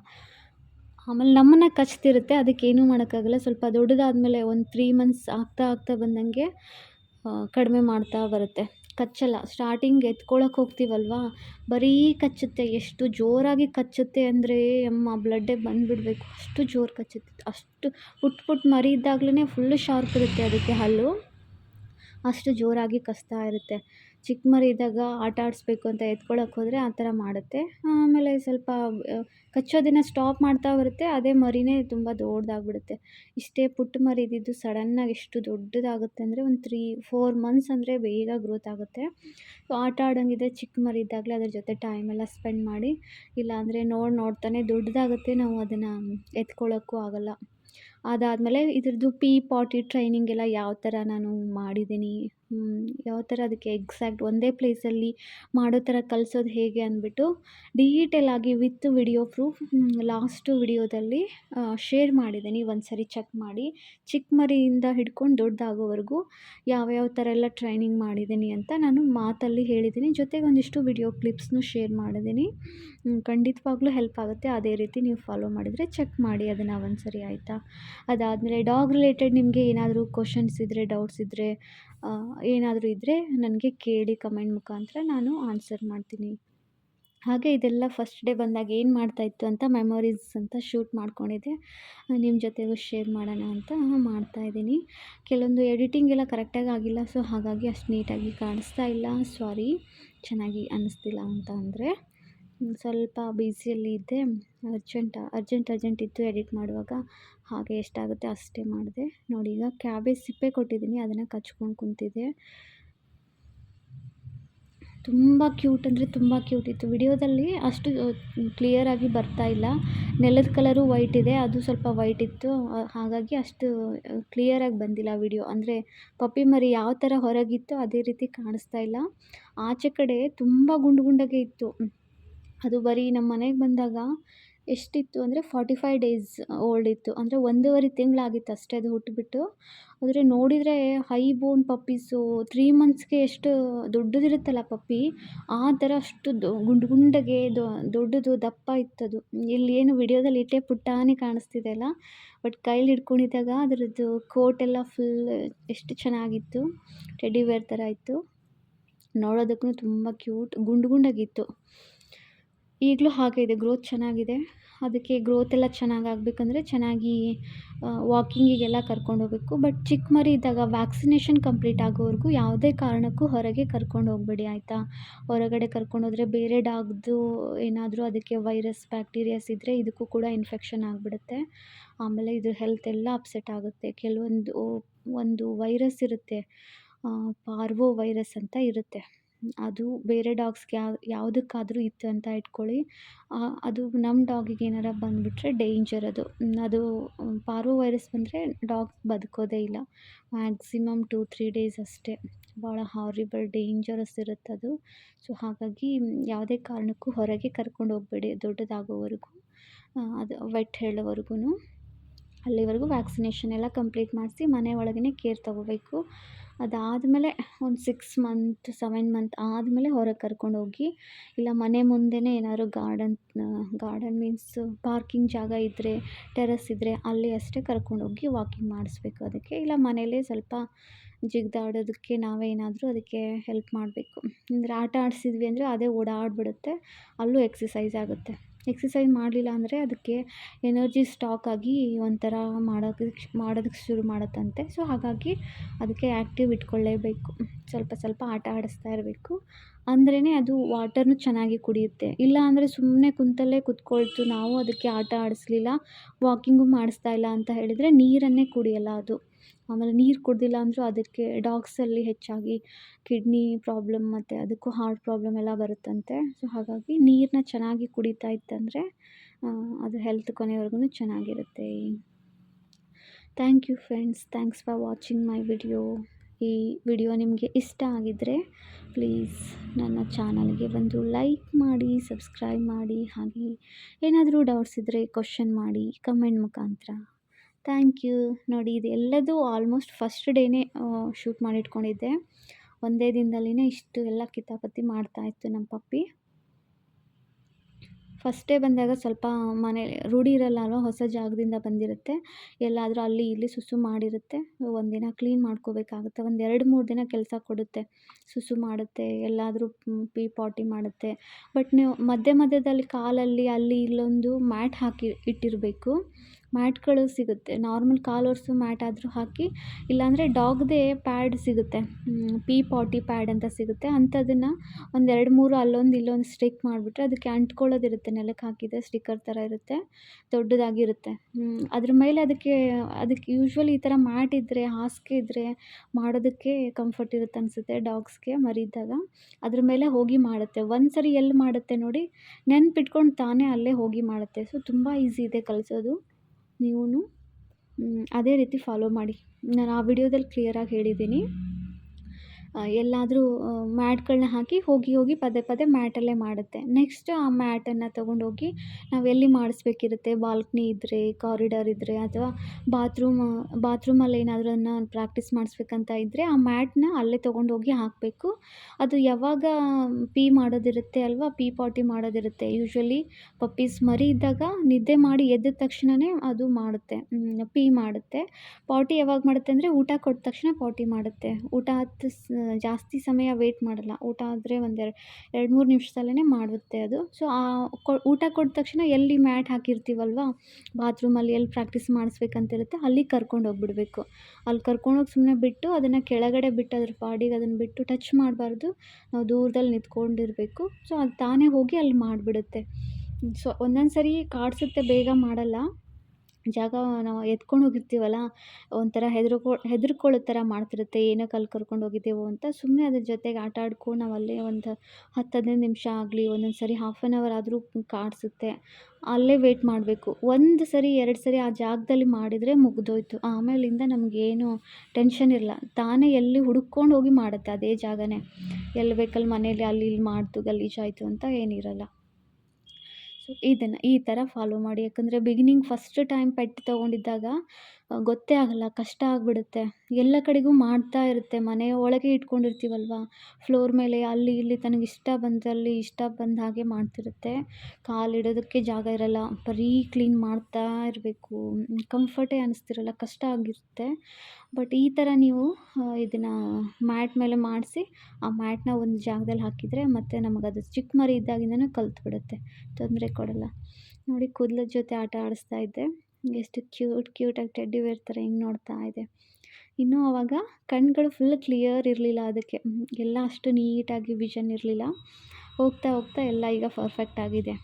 Speaker 1: ಆಮೇಲೆ ನಮ್ಮನ್ನು ಕಚ್ತಿರುತ್ತೆ, ಅದಕ್ಕೆ ಏನೂ ಮಾಡೋಕ್ಕಾಗಲ್ಲ. ಸ್ವಲ್ಪ ದೊಡ್ಡದಾದ್ಮೇಲೆ ಒಂದು ತ್ರೀ ಮಂತ್ಸ್ ಆಗ್ತಾ ಆಗ್ತಾ ಬಂದಂಗೆ ಕಡಿಮೆ ಮಾಡ್ತಾ ಬರುತ್ತೆ. ಕಚ್ಚಲ್ಲ. ಸ್ಟಾರ್ಟಿಂಗ್ ಎತ್ಕೊಳಕ್ಕೆ ಹೋಗ್ತೀವಲ್ವ? ಬರೀ ಕಚ್ಚುತ್ತೆ. ಎಷ್ಟು ಜೋರಾಗಿ ಕಚ್ಚುತ್ತೆ ಅಂದರೆ ಅಮ್ಮ ಬ್ಲಡ್ಡೇ ಬಂದುಬಿಡ್ಬೇಕು. ಅಷ್ಟು ಜೋರು ಕಚ್ಚುತ್ತೆ. ಅಷ್ಟು ಪುಟ್ ಪುಟ್ ಮರಿ ಇದ್ದಾಗ್ಲೇ ಫುಲ್ಲು ಶಾರ್ಪ್ ಇರುತ್ತೆ ಅದಕ್ಕೆ ಹಲ್ಲು. ಅಷ್ಟು ಜೋರಾಗಿ ಕಚ್ತಾ ಇರುತ್ತೆ. ಚಿಕ್ಕ ಮರಿ ಇದ್ದಾಗ ಆಟ ಆಡಿಸ್ಬೇಕು ಅಂತ ಎತ್ಕೊಳಕ್ಕೆ ಹೋದರೆ ಆ ಥರ ಮಾಡುತ್ತೆ. ಆಮೇಲೆ ಸ್ವಲ್ಪ ಕಚ್ಚೋದನ್ನು ಸ್ಟಾಪ್ ಮಾಡ್ತಾ ಬರುತ್ತೆ. ಅದೇ ಮರಿನೇ ತುಂಬ ದೊಡ್ಡದಾಗ್ಬಿಡುತ್ತೆ. ಇಷ್ಟೇ ಪುಟ್ಟ ಮರಿ ಇದ್ದಿದ್ದು ಸಡನ್ನಾಗಿ ಎಷ್ಟು ದೊಡ್ಡದಾಗುತ್ತೆ ಅಂದರೆ ಒಂದು ತ್ರೀ ಫೋರ್ ಮಂತ್ಸ್ ಅಂದರೆ ಬೇಗ ಗ್ರೋತ್ ಆಗುತ್ತೆ. ಸೊ ಆಟ ಆಡೋಂಗಿದೆ ಚಿಕ್ಕ ಮರಿ ಇದ್ದಾಗಲೇ ಅದ್ರ ಜೊತೆ ಟೈಮೆಲ್ಲ ಸ್ಪೆಂಡ್ ಮಾಡಿ ಇಲ್ಲಾಂದರೆ ನೋಡಿ ನೋಡ್ತಾನೆ ದೊಡ್ಡದಾಗುತ್ತೆ ನಾವು ಅದನ್ನು ಎತ್ಕೊಳ್ಳೋಕ್ಕೂ ಆಗೋಲ್ಲ. ಅದಾದಮೇಲೆ ಇದ್ರದ್ದು ಪೀ ಪಾಟಿ ಟ್ರೈನಿಂಗ್ ಎಲ್ಲ ಯಾವ ಥರ ನಾನು ಮಾಡಿದ್ದೀನಿ? ಯಾವ ಥರ ಅದಕ್ಕೆ ಎಕ್ಸಾಕ್ಟ್ ಒಂದೇ ಪ್ಲೇಸಲ್ಲಿ ಮಾಡೋ ಥರ ಕಲಿಸೋದು ಹೇಗೆ ಅಂದ್ಬಿಟ್ಟು ಆಗಿ ವಿತ್ ವಿಡಿಯೋ ಪ್ರೂಫ್ ಲಾಸ್ಟು ವಿಡಿಯೋದಲ್ಲಿ ಶೇರ್ ಮಾಡಿದ್ದೀನಿ. ಒಂದು ಸರಿ ಚೆಕ್ ಮಾಡಿ. ಚಿಕ್ಕ ಮರಿಯಿಂದ ಹಿಡ್ಕೊಂಡು ದೊಡ್ಡದಾಗೋವರೆಗೂ ಯಾವ್ಯಾವ ಥರ ಎಲ್ಲ ಟ್ರೈನಿಂಗ್ ಮಾಡಿದ್ದೀನಿ ಅಂತ ನಾನು ಮಾತಲ್ಲಿ ಹೇಳಿದ್ದೀನಿ. ಜೊತೆಗೆ ಒಂದಿಷ್ಟು ವಿಡಿಯೋ ಕ್ಲಿಪ್ಸ್ನು ಶೇರ್ ಮಾಡಿದ್ದೀನಿ. ಖಂಡಿತವಾಗ್ಲೂ ಹೆಲ್ಪ್ ಆಗುತ್ತೆ. ಅದೇ ರೀತಿ ನೀವು ಫಾಲೋ ಮಾಡಿದರೆ ಚೆಕ್ ಮಾಡಿ ಅದನ್ನು ಒಂದು ಸರಿ ಆಯಿತಾ? ಅದಾದಮೇಲೆ ಡಾಗ್ ರಿಲೇಟೆಡ್ ನಿಮಗೆ ಏನಾದರೂ ಕ್ವಶನ್ಸ್ ಇದ್ದರೆ ಡೌಟ್ಸ್ ಇದ್ದರೆ ಏನಾದರೂ ಇದ್ದರೆ ನನಗೆ ಕೇಳಿ ಕಮೆಂಟ್ ಮುಖಾಂತರ ನಾನು ಆನ್ಸರ್ ಮಾಡ್ತೀನಿ. ಹಾಗೆ ಇದೆಲ್ಲ ಫಸ್ಟ್ ಡೇ ಬಂದಾಗ ಏನು ಮಾಡ್ತಾಯಿತ್ತು ಅಂತ ಮೆಮೊರೀಸ್ ಅಂತ ಶೂಟ್ ಮಾಡ್ಕೊಂಡಿದ್ದೆ. ನಿಮ್ಮ ಜೊತೆಗೂ ಶೇರ್ ಮಾಡೋಣ ಅಂತ ಮಾಡ್ತಾ ಇದ್ದೀನಿ. ಕೆಲವೊಂದು ಎಡಿಟಿಂಗ್ ಎಲ್ಲ ಕರೆಕ್ಟಾಗಿ ಆಗಿಲ್ಲ ಸೊ ಹಾಗಾಗಿ ಅಷ್ಟು ನೀಟಾಗಿ ಕಾಣಿಸ್ತಾ ಇಲ್ಲ. ಸಾರಿ ಚೆನ್ನಾಗಿ ಅನ್ನಿಸ್ತಿಲ್ಲ ಅಂತ ಅಂದರೆ. ಸ್ವಲ್ಪ ಬ್ಯುಸಿಯಲ್ಲಿ ಇದ್ದೆ. ಅರ್ಜೆಂಟ್ ಅರ್ಜೆಂಟ್ ಅರ್ಜೆಂಟ್ ಇತ್ತು ಎಡಿಟ್ ಮಾಡುವಾಗ. ಹಾಗೆ ಎಷ್ಟಾಗುತ್ತೆ ಅಷ್ಟೇ ಮಾಡಿದೆ. ನೋಡಿ, ಈಗ ಕ್ಯಾಬೇಜ್ ಸಿಪ್ಪೆ ಕೊಟ್ಟಿದ್ದೀನಿ, ಅದನ್ನು ಕಚ್ಕೊಂಡು ಕುಂತಿದೆ ತುಂಬ ಕ್ಯೂಟ್ ಅಂದರೆ ತುಂಬ ಕ್ಯೂಟ್ ಇತ್ತು. ವಿಡಿಯೋದಲ್ಲಿ ಅಷ್ಟು ಕ್ಲಿಯರಾಗಿ ಬರ್ತಾ ಇಲ್ಲ. ನೆಲದ ಕಲರು ವೈಟ್ ಇದೆ, ಅದು ಸ್ವಲ್ಪ ವೈಟ್ ಇತ್ತು. ಹಾಗಾಗಿ ಅಷ್ಟು ಕ್ಲಿಯರಾಗಿ ಬಂದಿಲ್ಲ ವಿಡಿಯೋ. ಅಂದರೆ ಪಪ್ಪಿ ಮರಿ ಯಾವ ಥರ ಹೊರಗಿತ್ತು ಅದೇ ರೀತಿ ಕಾಣಿಸ್ತಾ ಇಲ್ಲ. ಆಚೆ ಕಡೆ ತುಂಬ ಗುಂಡು ಗುಂಡಗೆ ಇತ್ತು. ಅದು ಬರೀ ನಮ್ಮ ಮನೆಗೆ ಬಂದಾಗ ಎಷ್ಟಿತ್ತು ಅಂದರೆ ಫಾರ್ಟಿ ಫೈವ್ ಡೇಸ್ ಓಲ್ಡ್ ಇತ್ತು. ಅಂದರೆ ಒಂದೂವರೆ ತಿಂಗಳಾಗಿತ್ತು ಅಷ್ಟೇ ಅದು ಹುಟ್ಟಿಬಿಟ್ಟು ಆದರೆ ನೋಡಿದರೆ ಹೈ ಬೋನ್ ಪಪ್ಪೀಸು, ತ್ರೀ ಮಂತ್ಸ್ಗೆ ಎಷ್ಟು ದೊಡ್ಡದಿರುತ್ತಲ್ಲ ಪಪ್ಪಿ, ಆ ಥರ ಅಷ್ಟು ಗುಂಡು ಗುಂಡಗೆ ದೊಡ್ಡದು ದಪ್ಪ ಇತ್ತದು ಇಲ್ಲಿ ಏನು ವಿಡಿಯೋದಲ್ಲಿ ಇಟ್ಟೆ ಪುಟ್ಟಾನಿ ಕಾಣಿಸ್ತಿದೆ ಅಲ್ಲ? ಬಟ್ ಕೈಲಿ ಹಿಡ್ಕೊಂಡಿದ್ದಾಗ ಅದರದ್ದು ಕೋಟೆಲ್ಲ ಫುಲ್ ಎಷ್ಟು ಚೆನ್ನಾಗಿತ್ತು. ಟೆಡಿ ವೇರ್ ಥರ ಇತ್ತು. ನೋಡೋದಕ್ಕೂ ತುಂಬ ಕ್ಯೂಟ್, ಗುಂಡು ಗುಂಡಾಗಿತ್ತು. ಈಗಲೂ ಹಾಗೆ ಇದೆ. ಗ್ರೋತ್ ಚೆನ್ನಾಗಿದೆ. ಅದಕ್ಕೆ ಗ್ರೋತ್ ಎಲ್ಲ ಚೆನ್ನಾಗಿ ಆಗಬೇಕಂದ್ರೆ ಚೆನ್ನಾಗಿ ವಾಕಿಂಗಿಗೆಲ್ಲ ಕರ್ಕೊಂಡು ಹೋಗಬೇಕು. ಬಟ್ ಚಿಕ್ಕ ಮರಿ ಇದ್ದಾಗ ವ್ಯಾಕ್ಸಿನೇಷನ್ ಕಂಪ್ಲೀಟ್ ಆಗೋವರೆಗೂ ಯಾವುದೇ ಕಾರಣಕ್ಕೂ ಹೊರಗೆ ಕರ್ಕೊಂಡು ಹೋಗಬೇಡಿ, ಆಯಿತಾ? ಹೊರಗಡೆ ಕರ್ಕೊಂಡೋದ್ರೆ ಬೇರೆ ಡಾಗ್ದು ಏನಾದರೂ ಅದಕ್ಕೆ ವೈರಸ್ ಬ್ಯಾಕ್ಟೀರಿಯಾಸ್ ಇದ್ದರೆ ಇದಕ್ಕೂ ಕೂಡ ಇನ್ಫೆಕ್ಷನ್ ಆಗಿಬಿಡುತ್ತೆ. ಆಮೇಲೆ ಇದ್ರ ಹೆಲ್ತ್ ಎಲ್ಲ ಅಪ್ಸೆಟ್ ಆಗುತ್ತೆ. ಕೆಲವೊಂದು, ಒಂದು ವೈರಸ್ ಇರುತ್ತೆ. ಪಾರ್ವೋ ವೈರಸ್ ಅಂತ ಇರುತ್ತೆ. ಅದು ಬೇರೆ ಡಾಗ್ಸ್ಗೆ ಯಾವ, ಯಾವುದಕ್ಕಾದ್ರೂ ಇತ್ತು ಅಂತ ಇಟ್ಕೊಳ್ಳಿ. ಅದು ನಮ್ಮ ಡಾಗಿಗೆ ಏನಾರ ಬಂದುಬಿಟ್ರೆ ಡೇಂಜರ್ ಅದು. ಅದು ಪಾರೋ ವೈರಸ್ ಬಂದರೆ ಡಾಗ್ ಬದುಕೋದೇ ಇಲ್ಲ. ಮ್ಯಾಕ್ಸಿಮಮ್ ಟೂ, ತ್ರೀ ಡೇಸ್ ಅಷ್ಟೇ. ಭಾಳ ಹಾರಿಬಲ್, ಡೇಂಜರಸ್ ಇರುತ್ತೆ ಅದು. ಸೊ, ಹಾಗಾಗಿ ಯಾವುದೇ ಕಾರಣಕ್ಕೂ ಹೊರಗೆ ಕರ್ಕೊಂಡು ಹೋಗಬೇಡಿ ದೊಡ್ಡದಾಗೋವರೆಗೂ. ಅದು ವೆಟ್ ಹೇಳೋವರೆಗೂ ಅಲ್ಲಿವರೆಗೂ ವ್ಯಾಕ್ಸಿನೇಷನ್ ಎಲ್ಲ ಕಂಪ್ಲೀಟ್ ಮಾಡಿಸಿ ಮನೆ ಒಳಗೇ ಕೇರ್ ತೊಗೋಬೇಕು. ಅದಾದಮೇಲೆ ಒಂದು ಸಿಕ್ಸ್ ಮಂತ್ ಸೆವೆನ್ ಮಂತ್ ಆದಮೇಲೆ ಹೊರಗೆ ಕರ್ಕೊಂಡೋಗಿ ಇಲ್ಲ ಮನೆ ಮುಂದೆಯೇ ಏನಾದ್ರು ಗಾರ್ಡನ್ ಗಾರ್ಡನ್ ಮೀನ್ಸ್ ಪಾರ್ಕಿಂಗ್ ಜಾಗ ಇದ್ದರೆ ಟೆರಸ್ ಇದ್ದರೆ ಅಲ್ಲಿ ಅಷ್ಟೇ ಕರ್ಕೊಂಡೋಗಿ ವಾಕಿಂಗ್ ಮಾಡಿಸ್ಬೇಕು ಅದಕ್ಕೆ. ಇಲ್ಲ ಮನೆಯಲ್ಲೇ ಸ್ವಲ್ಪ ಜಿಗಿದಾಡೋದಕ್ಕೆ ನಾವೇ ಏನಾದರೂ ಅದಕ್ಕೆ ಹೆಲ್ಪ್ ಮಾಡಬೇಕು. ಅಂದರೆ ಆಟ ಆಡಿಸಿದ್ವಿ ಅಂದರೆ ಅದೇ ಓಡಾಡಿಬಿಡುತ್ತೆ, ಅಲ್ಲೂ ಎಕ್ಸಸೈಸ್ ಆಗುತ್ತೆ. ಎಕ್ಸಸೈಸ್ ಮಾಡಲಿಲ್ಲ ಅಂದರೆ ಅದಕ್ಕೆ ಎನರ್ಜಿ ಸ್ಟಾಕ್ ಆಗಿ ಒಂಥರ ಮಾಡೋದಕ್ಕೆ ಮಾಡೋದಕ್ಕೆ ಶುರು ಮಾಡುತ್ತಂತೆ. ಸೊ ಹಾಗಾಗಿ ಅದಕ್ಕೆ ಆ್ಯಕ್ಟಿವ್ ಇಟ್ಕೊಳ್ಳೇಬೇಕು. ಸ್ವಲ್ಪ ಸ್ವಲ್ಪ ಆಟ ಆಡಿಸ್ತಾ ಇರಬೇಕು. ಅಂದ್ರೇ ಅದು ವಾಟರ್ನು ಚೆನ್ನಾಗಿ ಕುಡಿಯುತ್ತೆ. ಇಲ್ಲ ಅಂದರೆ ಸುಮ್ಮನೆ ಕುಂತಲ್ಲೇ ಕುತ್ಕೊಳ್ತು, ನಾವು ಅದಕ್ಕೆ ಆಟ ಆಡಿಸ್ಲಿಲ್ಲ, ವಾಕಿಂಗು ಮಾಡಿಸ್ತಾ ಇಲ್ಲ ಅಂತ ಹೇಳಿದರೆ ನೀರನ್ನೇ ಕುಡಿಯಲ್ಲ ಅದು. ಆಮೇಲೆ ನೀರು ಕುಡ್ದಿಲ್ಲ ಅಂದರೂ ಅದಕ್ಕೆ ಡಾಗ್ಸಲ್ಲಿ ಹೆಚ್ಚಾಗಿ ಕಿಡ್ನಿ ಪ್ರಾಬ್ಲಮ್ ಮತ್ತು ಅದಕ್ಕೂ ಹಾರ್ಟ್ ಪ್ರಾಬ್ಲಮ್ ಎಲ್ಲ ಬರುತ್ತಂತೆ. ಸೊ ಹಾಗಾಗಿ ನೀರನ್ನ ಚೆನ್ನಾಗಿ ಕುಡಿತಾ ಇತ್ತಂದರೆ ಅದು ಹೆಲ್ತ್ ಕೊನೆವರೆಗೂ ಚೆನ್ನಾಗಿರುತ್ತೆ thank you friends thanks for watching my video ಈ ವಿಡಿಯೋ ನಿಮಗೆ ಇಷ್ಟ ಆಗಿದ್ದರೆ ಪ್ಲೀಸ್ ನನ್ನ ಚಾನಲ್ಗೆ ಒಂದು ಲೈಕ್ ಮಾಡಿ ಸಬ್ಸ್ಕ್ರೈಬ್ ಮಾಡಿ, ಹಾಗೆ ಏನಾದರೂ ಡೌಟ್ಸ್ ಇದ್ದರೆ ಕ್ವಶನ್ ಮಾಡಿ ಕಮೆಂಟ್ ಮುಖಾಂತರ. ಥ್ಯಾಂಕ್ ಯು ನೋಡಿ, ಇದು ಆಲ್ಮೋಸ್ಟ್ ಫಸ್ಟ್ ಡೇನೇ ಶೂಟ್ ಮಾಡಿಟ್ಕೊಂಡಿದ್ದೆ. ಒಂದೇ ದಿನದಲ್ಲಿನೇ ಇಷ್ಟು ಎಲ್ಲ ಕಿತಾಪತಿ ಮಾಡ್ತಾಯಿತ್ತು ನಮ್ಮ ಪಪ್ಪಿ ಫಸ್ಟೇ ಬಂದಾಗ ಸ್ವಲ್ಪ ಮನೆ ರೂಢಿ ಇರಲ್ಲ ಅಲ್ವ ಹೊಸ ಜಾಗದಿಂದ ಬಂದಿರುತ್ತೆ. ಎಲ್ಲಾದರೂ ಅಲ್ಲಿ ಇಲ್ಲಿ ಸುಸು ಮಾಡಿರುತ್ತೆ. ಒಂದಿನ ಕ್ಲೀನ್ ಮಾಡ್ಕೋಬೇಕಾಗುತ್ತೆ. ಒಂದು ಎರಡು ಮೂರು ದಿನ ಕೆಲಸ ಕೊಡುತ್ತೆ. ಸುಸು ಮಾಡುತ್ತೆ. ಎಲ್ಲಾದರೂ ಪೀ ಪಾಟಿ ಮಾಡುತ್ತೆ. ಬಟ್ ನೀವು ಮಧ್ಯ ಮಧ್ಯದಲ್ಲಿ ಕಾಲಲ್ಲಿ ಅಲ್ಲಿ ಇಲ್ಲೊಂದು ಮ್ಯಾಟ್ ಹಾಕಿ ಇಟ್ಟಿರಬೇಕು. ಮ್ಯಾಟ್ಗಳು ಸಿಗುತ್ತೆ. ನಾರ್ಮಲ್ ಕಾಲು ಒರೆಸೋ ಮ್ಯಾಟ್ ಆದರೂ ಹಾಕಿ, ಇಲ್ಲಾಂದರೆ ಡಾಗ್ದೇ ಪ್ಯಾಡ್ ಸಿಗುತ್ತೆ. ಪಿ ಪಾಟಿ ಪ್ಯಾಡ್ ಅಂತ ಸಿಗುತ್ತೆ. ಅಂಥದನ್ನು ಒಂದು ಎರಡು ಮೂರು ಅಲ್ಲೊಂದು ಇಲ್ಲೊಂದು ಸ್ಟಿಕ್ ಮಾಡಿಬಿಟ್ರೆ ಅದಕ್ಕೆ ಅಂಟ್ಕೊಳ್ಳೋದಿರುತ್ತೆ. ನೆಲಕ್ಕೆ ಹಾಕಿದ್ರೆ ಸ್ಟಿಕ್ಕರ್ ಥರ ಇರುತ್ತೆ. ದೊಡ್ಡದಾಗಿರುತ್ತೆ. ಅದ್ರ ಮೇಲೆ ಅದಕ್ಕೆ ಅದಕ್ಕೆ ಯೂಶ್ವಲಿ ಈ ಥರ ಮ್ಯಾಟ್ ಇದ್ದರೆ ಹಾಸಿಗೆ ಇದ್ದರೆ ಮಾಡೋದಕ್ಕೆ ಕಂಫರ್ಟ್ ಇರುತ್ತೆ ಅನಿಸುತ್ತೆ ಡಾಗ್ಸ್ಗೆ ಮರಿದಾಗ. ಅದ್ರ ಮೇಲೆ ಹೋಗಿ ಮಾಡುತ್ತೆ. ಒಂದು ಸರಿ ಎಲ್ಲಿ ಮಾಡುತ್ತೆ ನೋಡಿ, ನೆನ್ಪಿಟ್ಕೊಂಡು ತಾನೇ ಅಲ್ಲೇ ಹೋಗಿ ಮಾಡುತ್ತೆ. ಸೊ, ತುಂಬ ಈಸಿ ಇದೆ ಕಲಿಸೋದು. ನೀವೂ ಅದೇ ರೀತಿ ಫಾಲೋ ಮಾಡಿ. ನಾನು ಆ ವಿಡಿಯೋದಲ್ಲಿ ಕ್ಲಿಯರಾಗಿ ಹೇಳಿದ್ದೀನಿ. ಎಲ್ಲಾದರೂ ಮ್ಯಾಟ್ಗಳನ್ನ ಹಾಕಿ ಹೋಗಿ ಹೋಗಿ ಪದೇ ಪದೇ ಮ್ಯಾಟಲ್ಲೇ ಮಾಡುತ್ತೆ. ನೆಕ್ಸ್ಟ್ ಆ ಮ್ಯಾಟನ್ನು ತೊಗೊಂಡೋಗಿ ನಾವು ಎಲ್ಲಿ ಮಾಡಿಸ್ಬೇಕಿರುತ್ತೆ? ಬಾಲ್ಕನಿ ಇದ್ದರೆ ಕಾರಿಡಾರ್ ಇದ್ದರೆ ಅಥವಾ ಬಾತ್ರೂಮ್, ಬಾತ್ರೂಮಲ್ಲಿ ಏನಾದರೂ ಅದನ್ನ ಪ್ರಾಕ್ಟೀಸ್ ಮಾಡಿಸ್ಬೇಕಂತ ಇದ್ದರೆ ಆ ಮ್ಯಾಟನ್ನ ಅಲ್ಲೇ ತೊಗೊಂಡೋಗಿ ಹಾಕಬೇಕು. ಅದು ಯಾವಾಗ ಪೀ ಮಾಡೋದಿರುತ್ತೆ ಅಲ್ವಾ? ಪೀ ಪಾಟಿ ಮಾಡೋದಿರುತ್ತೆ. ಯೂಶ್ವಲಿ ಪಪ್ಪೀಸ್ ಮರಿ ಇದ್ದಾಗ ನಿದ್ದೆ ಮಾಡಿ ಎದ್ದ ತಕ್ಷಣವೇ ಅದು ಮಾಡುತ್ತೆ. ಪೀ ಮಾಡುತ್ತೆ. ಪಾಟಿ ಯಾವಾಗ ಮಾಡುತ್ತೆ ಅಂದರೆ ಊಟ ಕೊಟ್ಟ ತಕ್ಷಣ ಪಾಟಿ ಮಾಡುತ್ತೆ. ಊಟ ಹತ್ತು ಜಾಸ್ತಿ ಸಮಯ ವೇಟ್ ಮಾಡಲ್ಲ. ಊಟ ಆದರೆ ಒಂದೆರಡು ಎರಡು ಮೂರು ನಿಮಿಷದಲ್ಲೇ ಮಾಡುತ್ತೆ ಅದು. ಸೊ ಆ ಕೊ, ಊಟ ಕೊಟ್ಟ ತಕ್ಷಣ ಎಲ್ಲಿ ಮ್ಯಾಟ್ ಹಾಕಿರ್ತೀವಲ್ವ? ಬಾತ್ರೂಮಲ್ಲಿ ಎಲ್ಲಿ ಪ್ರಾಕ್ಟೀಸ್ ಮಾಡಿಸ್ಬೇಕಂತಿರುತ್ತೆ ಅಲ್ಲಿಗೆ ಕರ್ಕೊಂಡು ಹೋಗ್ಬಿಡ್ಬೇಕು. ಅಲ್ಲಿ ಕರ್ಕೊಂಡೋಗಿ ಸುಮ್ಮನೆ ಬಿಟ್ಟು ಅದನ್ನು ಕೆಳಗಡೆ ಬಿಟ್ಟು ಅದ್ರ ಪಾಡಿಗೆ ಅದನ್ನು ಬಿಟ್ಟು ಟಚ್ ಮಾಡಬಾರ್ದು. ನಾವು ದೂರದಲ್ಲಿ ನಿಂತ್ಕೊಂಡಿರಬೇಕು. ಸೊ ಅದು ತಾನೇ ಹೋಗಿ ಅಲ್ಲಿ ಮಾಡಿಬಿಡುತ್ತೆ. ಸೊ ಒಂದೊಂದು ಸರಿ ಕಾಡಿಸುತ್ತೆ, ಬೇಗ ಮಾಡಲ್ಲ. ಜಾಗ ನಾವು ಎತ್ಕೊಂಡು ಹೋಗಿರ್ತೀವಲ್ಲ, ಒಂಥರ ಹೆದ್ರುಕೊ, ಹೆದ್ರುಕೊಳ್ಳೋ ಥರ ಮಾಡ್ತಿರುತ್ತೆ ಏನಕ್ಕೆ ಅಲ್ಲಿ ಕರ್ಕೊಂಡು ಹೋಗಿದ್ದೇವೋ ಅಂತ. ಸುಮ್ಮನೆ ಅದ್ರ ಜೊತೆಗೆ ಆಟ ಆಡ್ಕೊಂಡು ನಾವು ಅಲ್ಲೇ ಒಂದು ಹತ್ತು ಹದಿನೈದು ನಿಮಿಷ ಆಗಲಿ, ಒಂದೊಂದು ಸರಿ ಹಾಫ್ ಆನ್ ಅವರ್ ಆದರೂ ಕಾಡಿಸುತ್ತೆ. ಅಲ್ಲೇ ವೇಟ್ ಮಾಡಬೇಕು. ಒಂದು ಸರಿ, ಎರಡು ಸರಿ ಆ ಜಾಗದಲ್ಲಿ ಮಾಡಿದರೆ ಮುಗಿದೋಯ್ತು. ಆಮೇಲಿಂದ ನಮಗೇನು ಟೆನ್ಷನ್ ಇರಲ್ಲ ತಾನೇ ಎಲ್ಲಿ ಹುಡುಕ್ಕೊಂಡು ಹೋಗಿ ಮಾಡುತ್ತೆ ಅದೇ ಜಾಗನೇ. ಎಲ್ಲಿ ಬೇಕಲ್ಲಿ ಮನೇಲಿ ಅಲ್ಲಿ ಇಲ್ಲಿ ಮಾಡ್ತು, ಗಲೀಜಾಯಿತು ಅಂತ ಏನಿರಲ್ಲ. ಇದನ್ನು ಈ ಥರ ಫಾಲೋ ಮಾಡಿ. ಯಾಕಂದರೆ ಬಿಗಿನಿಂಗ್ ಫಸ್ಟ್ ಟೈಮ್ ಪೆಟ್ ತೊಗೊಂಡಿದ್ದಾಗ ಗೊತ್ತೇ ಆಗಲ್ಲ, ಕಷ್ಟ ಆಗಿಬಿಡುತ್ತೆ. ಎಲ್ಲ ಕಡೆಗೂ ಮಾಡ್ತಾ ಇರುತ್ತೆ, ಮನೆ ಒಳಗೆ ಇಟ್ಕೊಂಡಿರ್ತೀವಲ್ವ? ಫ್ಲೋರ್ ಮೇಲೆ ಅಲ್ಲಿ ಇಲ್ಲಿ ತನಗಿಷ್ಟ ಬಂದಲ್ಲಿ ಇಷ್ಟ ಬಂದ ಹಾಗೆ ಮಾಡ್ತಿರುತ್ತೆ. ಕಾಲಿಡೋದಕ್ಕೆ ಜಾಗ ಇರಲ್ಲ, ಬರೀ ಕ್ಲೀನ್ ಮಾಡ್ತಾ ಇರಬೇಕು. ಕಂಫರ್ಟೇ ಅನ್ನಿಸ್ತಿರಲ್ಲ ಕಷ್ಟ ಆಗಿರುತ್ತೆ. ಬಟ್ ಈ ಥರ ನೀವು ಇದನ್ನು ಮ್ಯಾಟ್ ಮೇಲೆ ಮಾಡಿಸಿ, ಆ ಮ್ಯಾಟ್ನ ಒಂದು ಜಾಗದಲ್ಲಿ ಹಾಕಿದರೆ ಮತ್ತು ನಮಗದು ಚಿಕ್ಕ ಮರಿ ಇದ್ದಾಗಿಂದನೂ ಕಲ್ತ್ಬಿಡುತ್ತೆ. ತೊಂದರೆ ಕೊಡಲ್ಲ. ನೋಡಿ ಕೂದಲದ ಜೊತೆ ಆಟ ಆಡಿಸ್ತಾ ಇದ್ದೆ. ಎಷ್ಟು ಕ್ಯೂಟ್ ಕ್ಯೂಟಾಗಿ ಟೆಡ್ಡಿ ಬೇರ್ ಥರ ಹಿಂಗೆ ನೋಡ್ತಾ ಇದೆ. ಇನ್ನೂ ಆವಾಗ ಕಣ್ಗಳು ಫುಲ್ ಕ್ಲಿಯರ್ ಇರಲಿಲ್ಲ ಅದಕ್ಕೆ. ಎಲ್ಲ ಅಷ್ಟು ನೀಟಾಗಿ ವಿಷನ್ ಇರಲಿಲ್ಲ. ಹೋಗ್ತಾ ಹೋಗ್ತಾ ಎಲ್ಲ ಈಗ ಪರ್ಫೆಕ್ಟ್ ಆಗಿದೆ.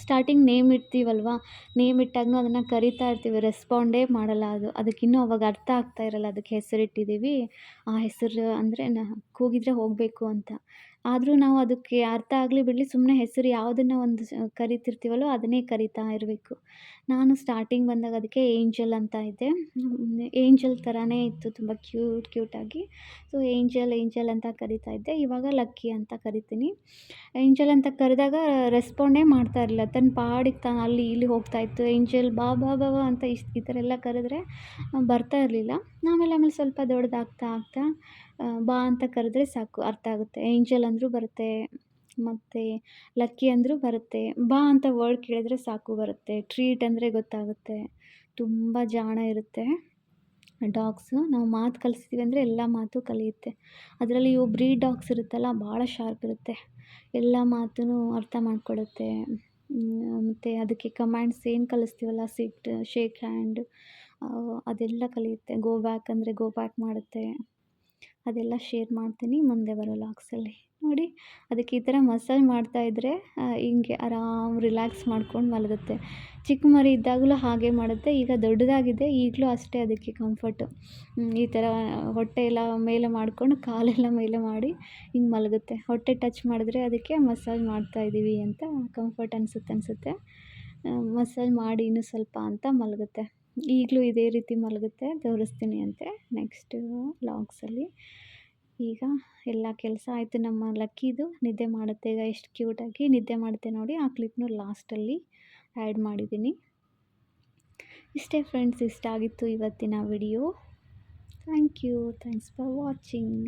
Speaker 1: ಸ್ಟಾರ್ಟಿಂಗ್ ನೇಮ್ ಇಡ್ತೀವಲ್ವ? ನೇಮ್ ಇಟ್ಟಾಗೂ ಅದನ್ನು ಕರಿತಾ ಇರ್ತೀವಿ ರೆಸ್ಪಾಂಡೇ ಮಾಡಲ್ಲ ಅದು. ಅದಕ್ಕಿನ್ನೂ ಅವಾಗ ಅರ್ಥ ಆಗ್ತಾ ಇರಲ್ಲ, ಅದಕ್ಕೆ ಹೆಸರಿಟ್ಟಿದ್ದೀವಿ. ಆ ಹೆಸರು ಅಂದರೆ ನ, ಕೂಗಿದ್ರೆ ಹೋಗಬೇಕು ಅಂತ. ಆದರೂ ನಾವು ಅದಕ್ಕೆ ಅರ್ಥ ಆಗಲಿ ಬಿಡಲಿ ಸುಮ್ಮನೆ ಹೆಸರು ಯಾವುದನ್ನು ಒಂದು ಕರಿತಿರ್ತೀವಲ್ಲೋ ಅದನ್ನೇ ಕರಿತಾ ಇರಬೇಕು. ನಾನು ಸ್ಟಾರ್ಟಿಂಗ್ ಬಂದಾಗ ಅದಕ್ಕೆ ಏಂಜಲ್ ಅಂತ ಇದ್ದೆ. ಏಂಜಲ್ ಥರನೇ ಇತ್ತು, ತುಂಬ ಕ್ಯೂಟ್ ಕ್ಯೂಟಾಗಿ ಸೊ ಏಂಜಲ್ ಏಂಜಲ್ ಅಂತ ಕರಿತಾ ಇದ್ದೆ. ಇವಾಗ ಲಕ್ಕಿ ಅಂತ ಕರಿತೀನಿ. ಏಂಜಲ್ ಅಂತ ಕರೆದಾಗ ರೆಸ್ಪಾಂಡೇ ಮಾಡ್ತಾ ಇರಲಿಲ್ಲ. ತನ್ನ ಪಾಡಿಗೆ ತಾನು ಅಲ್ಲಿ ಇಲ್ಲಿ ಹೋಗ್ತಾ ಇತ್ತು. ಏಂಜಲ್ ಬಾ ಬಾ ಬಾ ಅಂತ ಇಷ್ಟು ಈ ಥರ ಎಲ್ಲ ಕರೆದ್ರೆ ಬರ್ತಾ ಇರಲಿಲ್ಲ. ಆಮೇಲೆ ಆಮೇಲೆ ಸ್ವಲ್ಪ ದೊಡ್ಡದಾಗ್ತಾ, ಆಗ್ತಾ ಬಾ ಅಂತ ಕರೆದ್ರೆ ಸಾಕು, ಅರ್ಥ ಆಗುತ್ತೆ. ಏಂಜಲ್ ಅಂದರೂ ಬರುತ್ತೆ, ಮತ್ತು ಲಕ್ಕಿ ಅಂದರೂ ಬರುತ್ತೆ. ಬಾ ಅಂತ ವರ್ಡ್ ಕೇಳಿದ್ರೆ ಸಾಕು, ಬರುತ್ತೆ. ಟ್ರೀಟ್ ಅಂದರೆ ಗೊತ್ತಾಗುತ್ತೆ. ತುಂಬ ಜಾಣ ಇರುತ್ತೆ ಡಾಗ್ಸು ನಾವು ಮಾತು ಕಲಿಸ್ತೀವಿ ಅಂದರೆ ಎಲ್ಲ ಮಾತು ಕಲಿಯುತ್ತೆ. ಅದರಲ್ಲಿ ಇವು ಬ್ರೀಡ್ ಡಾಗ್ಸ್ ಇರುತ್ತಲ್ಲ, ಭಾಳ ಶಾರ್ಪ್ ಇರುತ್ತೆ. ಎಲ್ಲ ಮಾತನ್ನು ಅರ್ಥ ಮಾಡ್ಕೊಳ್ಳುತ್ತೆ ಮತ್ತು ಅದಕ್ಕೆ ಕಮ್ಯಾಂಡ್ಸ್ ಏನು ಕಲಿಸ್ತೀವಲ್ಲ ಸಿಟ್ ಶೇಕ್ ಹ್ಯಾಂಡ್ ಅದೆಲ್ಲ ಕಲಿಯುತ್ತೆ. ಗೋ ಬ್ಯಾಕ್ ಅಂದರೆ ಗೋ ಬ್ಯಾಕ್ ಮಾಡುತ್ತೆ. ಅದೆಲ್ಲ ಶೇರ್ ಮಾಡ್ತೀನಿ ಮುಂದೆ ಬರೋ ಲಾಕ್ಸಲ್ಲಿ ನೋಡಿ, ಅದಕ್ಕೆ ಈ ಥರ ಮಸಾಜ್ ಮಾಡ್ತಾಯಿದ್ರೆ ಹಿಂಗೆ ಆರಾಮ್ ರಿಲ್ಯಾಕ್ಸ್ ಮಾಡ್ಕೊಂಡು ಮಲಗುತ್ತೆ. ಚಿಕ್ಕ ಮರಿ ಇದ್ದಾಗಲೂ ಹಾಗೆ ಮಾಡುತ್ತೆ, ಈಗ ದೊಡ್ಡದಾಗಿದೆ, ಈಗಲೂ ಅಷ್ಟೇ ಅದಕ್ಕೆ ಕಂಫರ್ಟು ಈ ಥರ ಹೊಟ್ಟೆ ಎಲ್ಲ ಮೇಲೆ ಮಾಡಿಕೊಂಡು ಕಾಲೆಲ್ಲ ಮೇಲೆ ಮಾಡಿ ಹಿಂಗೆ ಮಲಗುತ್ತೆ. ಹೊಟ್ಟೆ ಟಚ್ ಮಾಡಿದ್ರೆ ಅದಕ್ಕೆ ಮಸಾಜ್ ಮಾಡ್ತಾಯಿದ್ದೀವಿ ಅಂತ ಕಂಫರ್ಟ್ ಅನಿಸುತ್ತೆ ಅನಿಸುತ್ತೆ. ಮಸಾಜ್ ಮಾಡಿ ಇನ್ನೂ ಸ್ವಲ್ಪ ಅಂತ ಮಲಗುತ್ತೆ. ಈಗಲೂ ಇದೇ ರೀತಿ ಮಲಗುತ್ತೆ. ತೋರಿಸ್ತೀನಿ ಅಂತೆ ನೆಕ್ಸ್ಟ್ ಲಾಗ್ಸಲ್ಲಿ ಈಗ ಎಲ್ಲ ಕೆಲಸ ಆಯಿತು ನಮ್ಮ ಲಕ್ಕಿದು. ನಿದ್ದೆ ಮಾಡುತ್ತೆ ಈಗ ಎಷ್ಟು ಕ್ಯೂಟಾಗಿ ನಿದ್ದೆ ಮಾಡುತ್ತೆ ನೋಡಿ ಆ ಕ್ಲಿಪ್ನೂ ಲಾಸ್ಟಲ್ಲಿ ಆ್ಯಡ್ ಮಾಡಿದ್ದೀನಿ. ಇಷ್ಟೇ ಫ್ರೆಂಡ್ಸ್ ಇಷ್ಟ ಆಗಿತ್ತು ಇವತ್ತಿನ video thank you thanks for watching